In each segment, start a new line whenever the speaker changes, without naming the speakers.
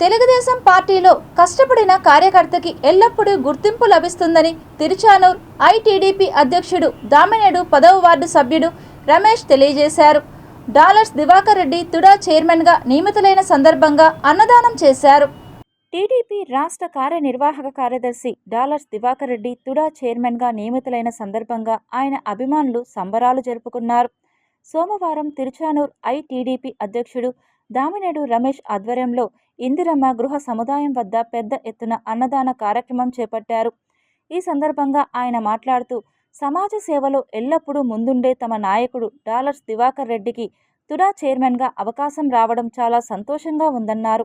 తెలుగుదేశం పార్టీలో కష్టపడిన కార్యకర్తకి ఎల్లప్పుడూ గుర్తింపు లభిస్తుందని తిరుచానూర్ ఐటీడీపీ అధ్యక్షుడు దామినేడు పదవ వార్డు సభ్యుడు రమేష్ తెలియజేశారు. డాలర్స్ దివాకర్ రెడ్డి తుడా చైర్మన్గా నియమితులైన సందర్భంగా అన్నదానం చేశారు. టీడీపీ రాష్ట్ర కార్యనిర్వాహక కార్యదర్శి డాలర్స్ దివాకర్ రెడ్డి తుడా చైర్మన్గా నియమితులైన సందర్భంగా ఆయన అభిమానులు సంబరాలు జరుపుకున్నారు. సోమవారం తిరుచానూర్ ఐటీడీపీ అధ్యక్షుడు దామినేడు రమేష్ ఆధ్వర్యంలో ఇందిరమ్మ గృహ సముదాయం వద్ద పెద్ద ఎత్తున అన్నదాన కార్యక్రమం చేపట్టారు. ఈ సందర్భంగా ఆయన మాట్లాడుతూ సమాజ సేవలో ఎల్లప్పుడూ ముందుండే తమ నాయకుడు డాలర్స్ దివాకర్ రెడ్డికి తుడా చైర్మన్గా అవకాశం రావడం చాలా సంతోషంగా ఉందన్నారు.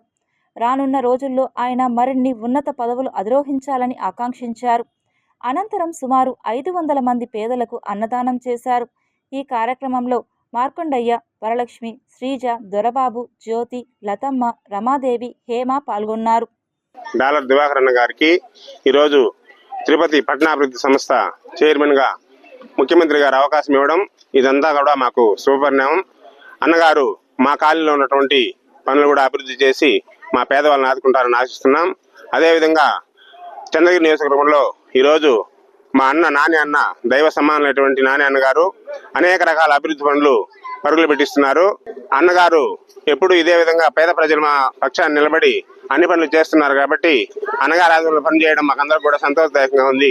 రానున్న రోజుల్లో ఆయన మరిన్ని ఉన్నత పదవులు అధిరోహించాలని ఆకాంక్షించారు. అనంతరం సుమారు ఐదు వందల మంది పేదలకు అన్నదానం చేశారు. ఈ కార్యక్రమంలో మార్కొండయ్య వరలక్ష్మి శ్రీజ దొరబాబు జ్యోతి లతమ్మ రమాదేవి హేమ పాల్గొన్నారు.
డాలర్ దివాకరణ అన్న గారికి ఈరోజు తిరుపతి పట్టణాభివృద్ధి సంస్థ చైర్మన్గా ముఖ్యమంత్రి గారు అవకాశం ఇవ్వడం ఇదంతా కూడా మాకు శుభపరిణామం. అన్నగారు మా కాలనీలో ఉన్నటువంటి పనులు కూడా అభివృద్ధి చేసి మా పేదవాళ్ళని ఆదుకుంటారని ఆశిస్తున్నాం. అదేవిధంగా చంద్రగిరి నియోజకవర్గంలో ఈరోజు మా అన్న నాని అన్న దైవ సమానమైనటువంటి నాని అన్న గారు అనేక రకాల అభివృద్ధి పనులు పరుగులు పెట్టిస్తున్నారు. అన్నగారు ఎప్పుడు ఇదే విధంగా పేద ప్రజల మా పక్షాన్ని నిలబడి అన్ని పనులు చేస్తున్నారు కాబట్టి అన్నగారు ఆధ్వర్యంలో పనిచేయడం మాకందరికి కూడా సంతోషదాయకంగా ఉంది.